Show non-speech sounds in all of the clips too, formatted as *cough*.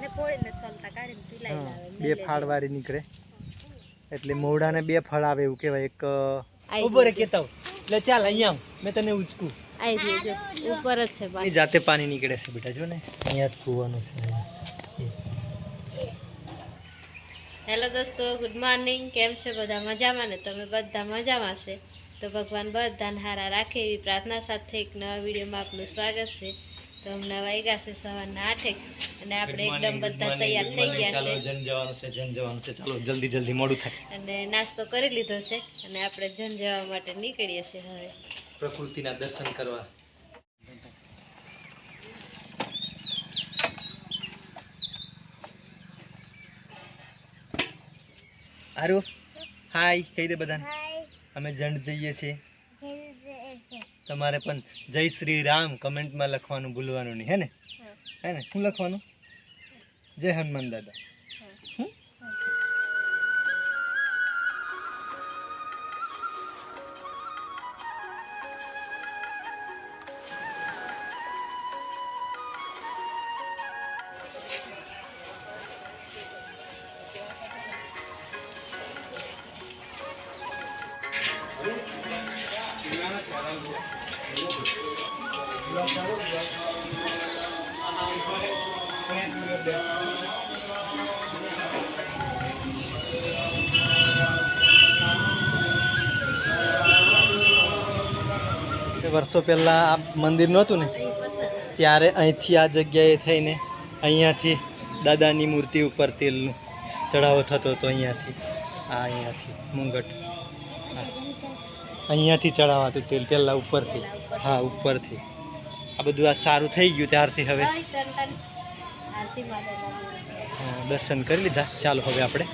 આને પોળીને છોલતા કાઢીને પીલાઈ લાવે બે ફાળ વાળી નીકળે. એટલે મોઢાને બે ફળ આવે એવું કહેવાય. એક ઉપર કેતાવ એટલે ચાલ અહીંયા મેં તને ઉચકું. ઉપર જ છે એની જાતે પાણી નીકળે છે બેટા જો ને. અહીંયા જ કૂવાનું છે. હેલો દોસ્તો ગુડ મોર્નિંગ કેમ છે? બધા મજામાં ને? તમે બધા મજામાં છે? તો ભગવાન બધાને હારા રાખે એવી પ્રાર્થના સાથે એક નવા વિડીયોમાં આપનું સ્વાગત છે. તો હમણાં વાગ્યા છે સવારના આઠેક અને આપણે એકદમ બધા તૈયાર થઈ ગયા ચાલો છે. જન જવાનું છે જન જવાનું છે. ચાલો જલ્દી જલ્દી મોડું થાય. અને નાસ્તો કરી લીધો છે અને આપણે જન જવા માટે નીકળીએ છીએ હવે. પ્રકૃતિના દર્શન કરવા. હારું? હાય કહી દે બધાને. અમે જંડ જઈએ છીએ. તમારે પણ જય શ્રી રામ કમેન્ટમાં લખવાનું ભૂલવાનું નહીં હે ને? હે. ને? શું લખવાનું? જય હનુમાન દાદા. હમ? એ વર્ષો પહેલાં આ મંદિર નહોતું ને ત્યારે અહીંથી આ જગ્યાએ થઈને અહીંયાથી દાદાની મૂર્તિ ઉપર તેલનું ચઢાવો થતો હતો અહીંયાથી આ અહીંયાથી મુંગટ. અહીંયાથી ચડાવવાતું તેલ પહેલાં ઉપરથી. હા ઉપરથી. આ બધું આ સારું થઈ ગયું ત્યારથી હવે. હા, દર્શન કરી લીધા. ચાલો હવે આપણે.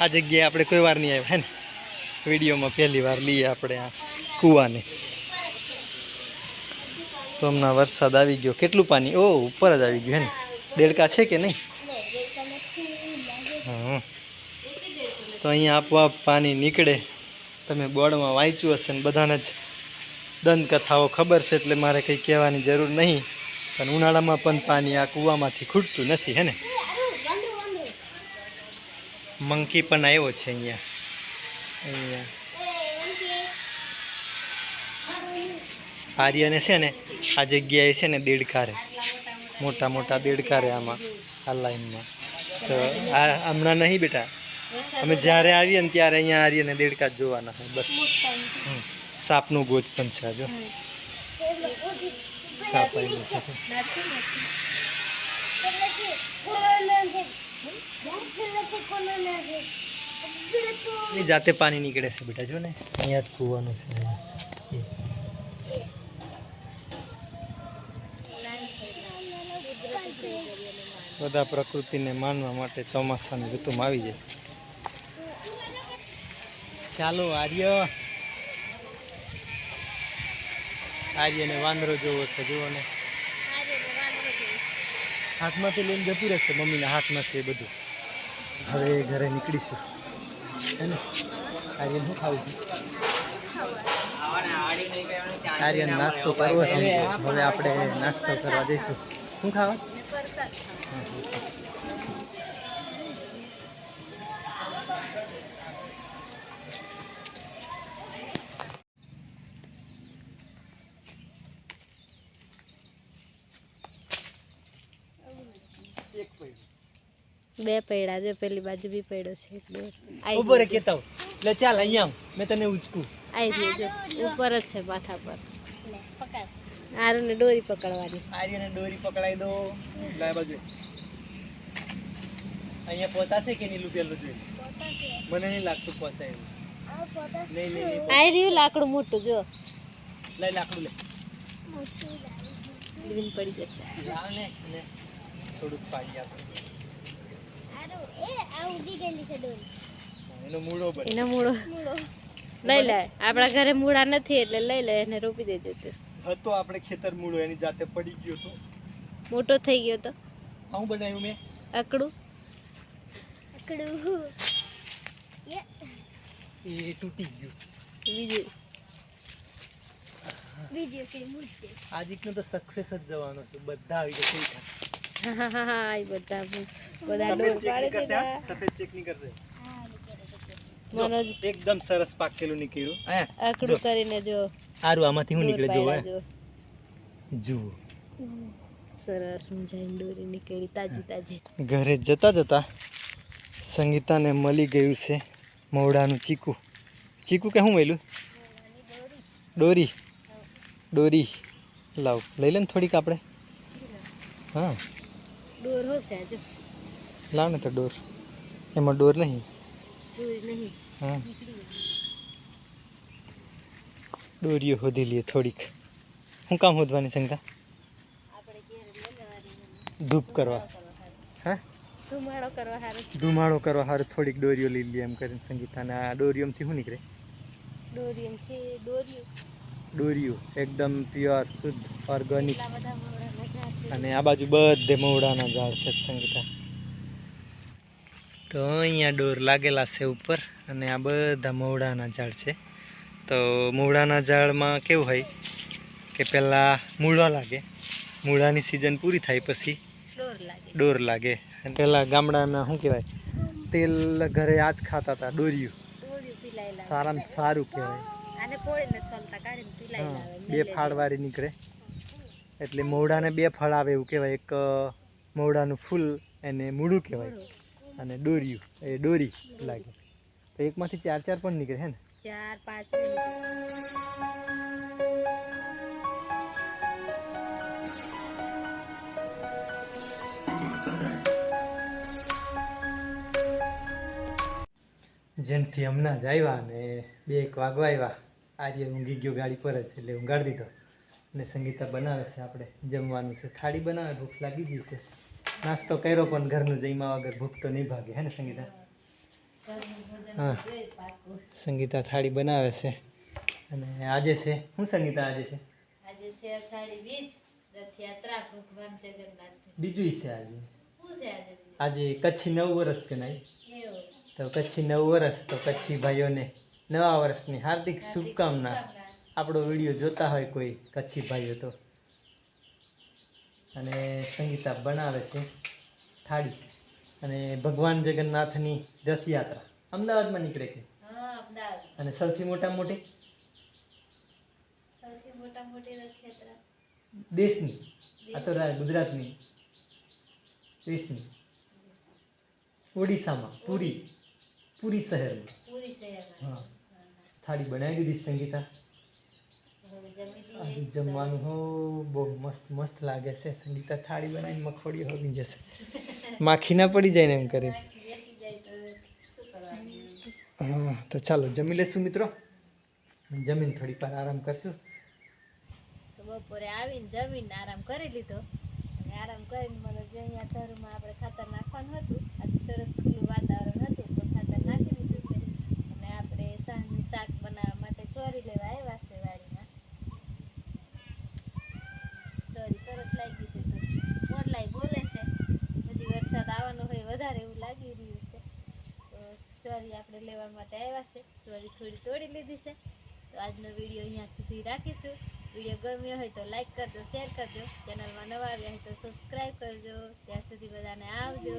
આ જગ્યાએ આપણે કોઈ વાર નહીં આવ્યા હે ને? વિડીયોમાં પહેલી વાર લઈએ આપણે આ કૂવાને. તો હમણાં વરસાદ આવી ગયો. કેટલું પાણી? ઓ ઉપર જ આવી ગયું હે ને? દેડકા છે કે નહીં? હા તો અહીંયા આપોઆપ પાણી નીકળે. તમે બોર્ડમાં વાંચ્યું હશે ને બધાને જ દંતકથાઓ ખબર છે એટલે મારે કંઈ કહેવાની જરૂર નહીં. પણ ઉનાળામાં પણ પાણી આ કૂવામાંથી ખૂટતું નથી હે ને? મંકી પણ આવ્યો છે અહીંયા. અહીંયા. આર્યને છે ને આ જગ્યાએ છે ને દેડકારે. મોટા મોટા દેડકા રહે આમાં, આ લાઈનમાં. તો આ હમણાં નહીં બેટા. અમે જ્યારે આવીએ ને ત્યારે અહીંયા આવીએ ને દેડકા જ જોવાના હોય, બસ. સાપનું ગોજ પણ છે, જો. સાપ આવી જાતે પાણી નીકળે છે બેટા, જો ને. અહીંયા જ કૂવાનું છે. બધા પ્રકૃતિને માનવા માટે ચોમાસાની ઋતુમાં આવી જાય. ચાલો આર્ય. આર્યને વાંદરો જોવો છે, જુઓ ને. હાથમાંથી લઈને જતી રહેશે, મમ્મીના હાથમાં છે એ બધું. હવે ઘરે નીકળીશું. હે ને? આર્યન શું ખાવું છે? આર્યન નાસ્તો કરવો છે હવે આપણે નાસ્તો કરવા જઈશું. શું ખાવા બે પૈડા જો પેલી બાજુ બી પૈડો છે એક બે. આઈ ઊભો રે કેતા. એટલે ચાલ અહીંયા આવ. મેં તને ઉચકું. આઈ ગયું જો. ઉપર જ છે માથા પર. આરુને દોરી પકડવાની. આર્યને દોરી પકડાઈ દો. લાય બાજુ. અહીંયા પોતાશે કે નહીં પેલું જોઈ? મને નહીં લાગતું પોતાય. નહીં નહીં નહીં આઈ રહ્યું લાકડું મોટું જો. લઈ લાકડું લે. લીન પડી જશે. લાવ ને ને થોડુંક પાડી આપણે એનો મૂળો બને. એનો મૂળો. લઈ લે. આપણા ઘરે મૂળા નથી એટલે લઈ લે એને રોપી દેજો તું. હતો આપણે ખેતર મૂળો એની જાતે પડી ગયો તો મોટો થઈ ગયો તો? હું બનાવ્યું મેં? અકડું? એ તૂટી ગયું. બીજું? બીજી વખત મૂર્તિ આ જીતનું તો સક્સેસ જ જવાનો છે. બધા આવી જશે. હા હા હા બધા બધા ડોર પાડે છે સફેદ ચેક ચેકની કરશે. એકદમ સરસ પાકેલું નીકળ્યું આકડું કરીને જો. આરું આમાંથી હું ડોર નીકળે જોવો જુઓ. સરસ મજાની દોરી નીકળી તાજી તાજી. ઘરે જતા જતા સંગીતાને મળી ગયું છે મવડાનું ચીકુ. ચીકુ કે શું મળ્યું દોરી. દોરી. લાવ લઈ લે ને થોડીક આપણે. હા. ડોર હશે જો. લાવ ને તો ડોર એમાં ડોર નહીં. દોરી નહીં. હા. દોરીઓ શોધી લઈએ થોડીક. શું કામ શોધવાની લેવાની ધૂપ કરવા. હા? ધુમાડો કરવા હારું. ધુમાડો કરવા સારું થોડીક દોરીઓ લઈ લઈએ એમ કરીને સંગીતાને આ દોરીઓમાંથી શું નીકળે? દોરી એમથી દોરીઓ એકદમ પ્યોર શુદ્ધ ઓર્ગેનિક. અને આ બાજુ બધે મવડાના ઝાડ છે સંગીતા. તો અહીંયા ડોર લાગેલા છે ઉપર અને આ બધા મવડાના ઝાડ છે. તો મૂળાના ઝાડમાં કેવું હોય કે પહેલાં મૂળા લાગે. મૂળાની સિઝન પૂરી થાય પછી ડોર લાગે. પહેલાં ગામડાના શું કહેવાય? તેલ ઘરે આ જ ખાતા હતા લાવે સારામાં સારું કહેવાય. બે ફાળવાળી નીકળે. એટલે મવડાને બે ફળ આવે એવું કહેવાય. એક અ, ફૂલ એને મૂળું કહેવાય. અને દોર્યું એ દોરી લાગે. તો એકમાંથી ચાર ચાર પણ નીકળે હે ને? ચાર પાંચ જેનથી હમણાં જ આવ્યા ને બે એક વાગવા આવ્યા. આજે ઊંઘી ગયો ગાડી પર જ એટલે ઊંઘાડી દીધો. અને સંગીતા બનાવે છે આપણે જમવાનું છે. થાળી બનાવે ભૂખ લાગી ગઈ છે. નાસ્તો કર્યો પણ ઘરનું જમવા વગર ભૂખ તો નહીં ભાગે હે ને સંગીતા? હા. સંગીતા થાળી બનાવે છે. અને આજે છે શું સંગીતા આજે છે? આજે છે અષાઢી બીજ રથયાત્રા ભગવાન જગન્નાથ. બીજું છે આજે. શું છે આજે આજે કચ્છી નવ વર્ષ કે નહીં તો કચ્છી નવ વર્ષ તો કચ્છી ભાઈઓને નવા વર્ષની હાર્દિક શુભકામના. આપણો વીડિયો જોતા હોય કોઈ કચ્છી ભાઈઓ તો. અને સંગીતા બનાવે છે થાળી. અને ભગવાન જગન્નાથની રથયાત્રા. અમદાવાદમાં નીકળે હા અમદાવાદ અને સૌથી મોટા મોટી? સૌથી મોટા મોટી રથયાત્રા દેશની. આ તો ગુજરાતની. દેશની. ઓડિશામાં. પુરી. પુરી શહેરમાં. પૂરી શહેરમાં. હા. થાળી બનાવી દીધી સંગીતા. જમવાનું હો બહુ મસ્ત મસ્ત લાગે છે. સંગીતા થાળી બનાવીને મખોડી હોવી જશે. *laughs* માખી ના પડી જાય ને એમ કરે બાકી બેસી જાય તો શું કરવાનું હા તો ચાલો, જમી લેશું મિત્રો. જમીન થોડીક વાર આરામ કરશું. તો બપોરે આવીને જમીન આરામ કરી લીધો. અને આરામ કરીને મને જે અહીંયા ઘરમાં આપણે ખાતર નાખવાનું હતું, આજે સરસ ખુલ્લું વાતાવરણ હતું, તો ખાતર નાખી દીધું છે. અને આપણે સાંજનું શાક બનાવવા માટે ચોરી લેવા આવ્યા છે વાડીમાં. ચોરી સરસ લાગી છે તો મોરલાઈ બોલે છે. હજી વરસાદ આવવાનો હોય, વધારે એવું લાગી રહ્યું છે. ચોરી આપણે લેવા માટે આવ્યા છે. ચોરી થોડી તોડી લીધી છે. તો આજનો વીડિયો અહીંયા સુધી રાખીશું. વીડિયો ગમ્યો હોય તો લાઈક કરજો શેર કરજો. ચેનલમાં નવા આવ્યા હોય તો સબસ્ક્રાઈબ કરજો. ત્યાં સુધી બધાને આવજો.